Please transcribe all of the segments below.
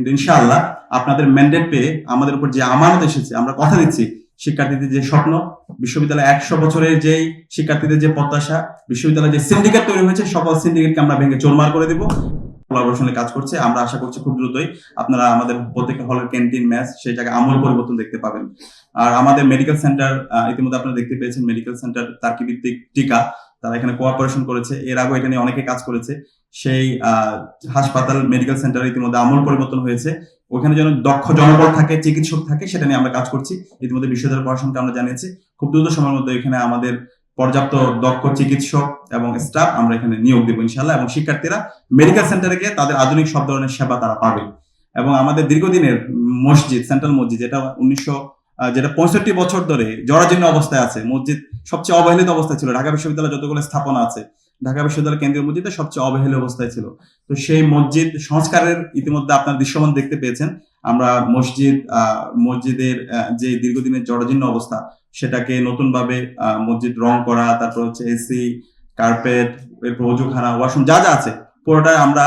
কিন্তু ইনশাআল্লাহ আপনাদের ম্যান্ডেট পেয়ে আমাদের উপর যে আমানত এসেছে, আমরা কথা দিচ্ছি, শিক্ষার্থীদের যে স্বপ্ন, বিশ্ববিদ্যালয় একশো বছরের যেই শিক্ষার্থীদের যে প্রত্যাশা, বিশ্ববিদ্যালয়ে যে সিন্ডিকেট তৈরি হয়েছে, সকল সিন্ডিকেটকে আমরা ভেঙে চোরমার করে দেবো। কোলাবোরেশনে কাজ করছে, আমরা আশা করছি খুব দ্রুতই আপনারা আমাদের প্রত্যেকটা হলের ক্যান্টিন ম্যাচ সেই জায়গায় আমূল পরিবর্তন দেখতে পাবেন। আর আমাদের মেডিকেল সেন্টার ইতিমধ্যে আপনারা দেখতে পেয়েছেন মেডিকেল সেন্টার তার্কি ভিত্তিক টিকা, তারা এখানে কোঅপারেশন করেছে। এর আগে এটা নিয়ে অনেকে কাজ করেছে। সেই হাসপাতাল মেডিকেল সেন্টার ইতিমধ্যে আমূল পরিবর্তন হয়েছে। ওখানে যেন দক্ষ জনবল থাকে, চিকিৎসক থাকে, সেটা নিয়ে আমরা কাজ করছি। ইতিমধ্যে বিশ্ববিদ্যালয় প্রশাসনকে আমরা জানিয়েছি। খুব দ্রুত সময়ের মধ্যে এখানে আমাদের পর্যাপ্ত দক্ষ চিকিৎসক এবং স্টাফ আমরা এখানে নিয়োগ দেবো ইনশাল্লাহ এবং শিক্ষার্থীরা মেডিকেল সেন্টারে গিয়ে তাদের আধুনিক সব ধরনের সেবা তারা পাবে। এবং আমাদের দীর্ঘদিনের মসজিদ সেন্ট্রাল মসজিদ, যেটা উনিশশো যেটা পঁয়ষট্টি বছর ধরে জরাজীর্ণ অবস্থায় আছে। মসজিদ সবচেয়ে অবহেলিত অবস্থায় ছিল। ঢাকা বিশ্ববিদ্যালয়ে যতগুলো স্থাপনা আছে ঢাকা বিশ্ববিদ্যালয় কেন্দ্রীয় মসজিদে সবচেয়ে অবহেলিত অবস্থায় ছিল। তো সেই মসজিদ সংস্কারের ইতিমধ্যে আপনার দৃশ্যমান দেখতে পেয়েছেন। আমরা মসজিদ মসজিদের যে দীর্ঘদিনের জরাজীর্ণ অবস্থা, সেটাকে নতুন ভাবে মসজিদ রং করা, তারপর হচ্ছে এসি কার্পেট এরপর অজুখানা ওয়াশরুম যা যা আছে, পুরোটাই আমরা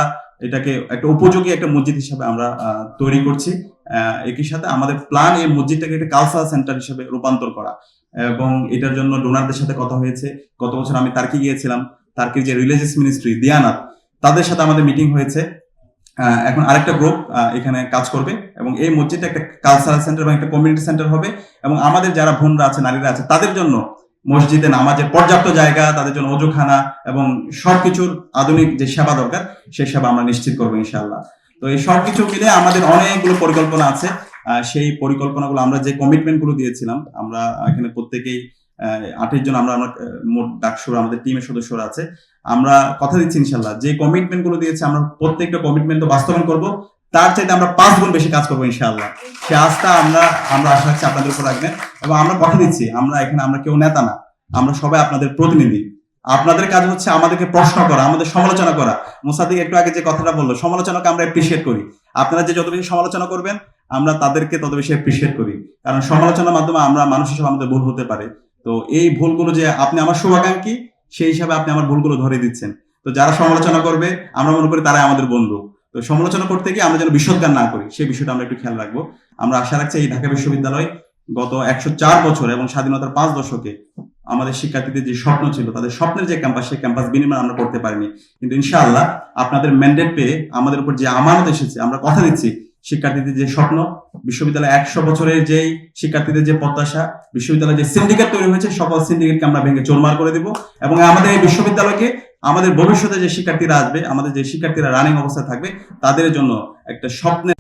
এটাকে একটা উপযোগী একটা মসজিদ হিসাবে আমরা তৈরি করছি। একই সাথে আমাদের প্ল্যান এই মসজিদটাকে একটা কালচারাল সেন্টার হিসেবে রূপান্তর করা। এবং এটার জন্য ডোনারদের সাথে কথা হয়েছে। গত বছর আমি তার্কি গিয়েছিলাম। তার্কির যে রিলিজিয়াস মিনিস্ট্রি দিয়ানাত তাদের সাথে আমাদের মিটিং হয়েছে। এখন আরেকটা গ্রুপ এখানে কাজ করবে এবং এই মসজিদটা একটা কালচারাল সেন্টার এবং একটা কমিউনিটি সেন্টার হবে এবং আমাদের যারা বোনরা আছে, নারীরা আছে, তাদের জন্য মসজিদে নামাজের পর্যাপ্ত জায়গা, তাদের জন্য অজুখানা এবং সবকিছুর আধুনিক যে সেবা দরকার, সেই সেবা আমরা নিশ্চিত করব ইনশাল্লাহ তো এই সবকিছু মিলে আমাদের অনেকগুলো পরিকল্পনা আছে। সেই পরিকল্পনাগুলো আমরা যে কমিটমেন্টগুলো দিয়েছিলাম, আমরা এখানে প্রত্যেকেই আটের জন আমরা মোট ডাকসুর আমাদের টিমের সদস্যরা আছে। আমরা কথা দিচ্ছি ইনশাল্লাহ যে কমিটমেন্টগুলো দিয়েছি, আমরা প্রত্যেকটা কমিটমেন্ট বাস্তবায়ন করব। তার চাইতে আমরা পাঁচ গুণ বেশি কাজ করব ইনশাআল্লাহ। সে আস্থা আমরা আমরা আশা রাখছি আপনাদের উপর রাখবেন। এবং আমরা কথা দিচ্ছি, আমরা এখানে, আমরা কেউ নেতা না। আমরা সবাই আপনাদের প্রতিনিধি। আপনাদের কাজ হচ্ছে আমাদেরকে প্রশ্ন করা, আমাদের সমালোচনা করা। মোসাদিক একটু আগে যে কথাটা বলল, সমালোচনাকে আমরা এপ্রিসিয়েট করি। আপনারা যে যত বেশি সমালোচনা করবেন, আমরা তাদেরকে তত বেশি এপ্রিসিয়েট করি। কারণ সমালোচনার মাধ্যমে আমরা, মানুষ হিসেবে আমাদের ভুল হতে পারে। তো এই ভুলগুলো যে আপনি আমার শুভাকাঙ্ক্ষী, সেই হিসাবে আপনি আমার ভুলগুলো ধরে দিচ্ছেন। তো যারা সমালোচনা করবে, আমরা মনে করি তারাই আমাদের বন্ধু। তো সমালোচনা করতে গিয়ে আমরা যেন বিশ্বজ্ঞান না করি, সেই বিষয়টা আমরা একটু খেয়াল রাখব। আমরা আশা রাখছি এই ঢাকা বিশ্ববিদ্যালয় গত একশো চার বছর এবং স্বাধীনতার পাঁচ দশকে আমাদের শিক্ষার্থীদের যে স্বপ্ন ছিল, তাদের স্বপ্নের যে ক্যাম্পাস, সেই ক্যাম্পাস বিনিময় আমরা করতে পারিনি। কিন্তু ইনশাআল্লাহ আপনাদের ম্যান্ডেট পেয়ে আমাদের উপর যে আমানত এসেছে, আমরা কথা দিচ্ছি শিক্ষার্থীদের যে স্বপ্ন, বিশ্ববিদ্যালয় একশো বছরের যেই শিক্ষার্থীদের যে প্রত্যাশা, বিশ্ববিদ্যালয়ে যে সিন্ডিকেট তৈরি হয়েছে, সকল সিন্ডিকেটকে আমরা ভেঙে চোরমার করে দিব এবং আমাদের এই বিশ্ববিদ্যালয়কে, আমাদের ভবিষ্যতে যে শিক্ষার্থীরা আসবে, আমাদের যে শিক্ষার্থীরা রানিং অবস্থায় থাকবে, তাদের জন্য একটা স্বপ্নের